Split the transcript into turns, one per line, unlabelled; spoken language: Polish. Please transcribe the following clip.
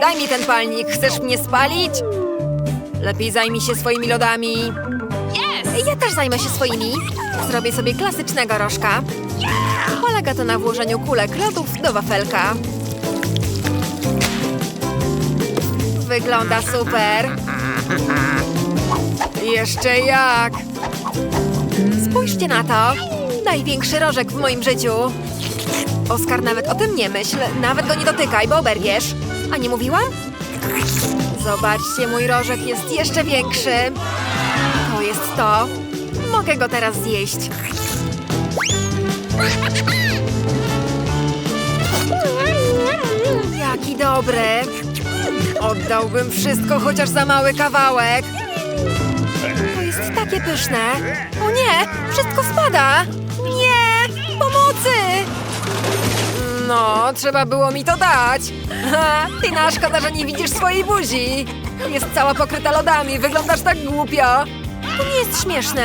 Daj mi ten palnik, chcesz mnie spalić? Lepiej zajmij się swoimi lodami. Ja też zajmę się swoimi. Zrobię sobie klasycznego rożka. Polega to na włożeniu kulek lodów do wafelka. Wygląda super. Jeszcze jak. Spójrzcie na to. Największy rożek w moim życiu. Oskar, nawet o tym nie myśl. Nawet go nie dotykaj, bo oberwiesz. A nie mówiłam? Zobaczcie, mój rożek jest jeszcze większy. To jest to. Mogę go teraz zjeść. Jaki dobry. Oddałbym wszystko chociaż za mały kawałek. To jest takie pyszne. O nie, wszystko spada. No, trzeba było mi to dać. Ha, ty na szkoda, że nie widzisz swojej buzi. Jest cała pokryta lodami, wyglądasz tak głupio. To nie jest śmieszne.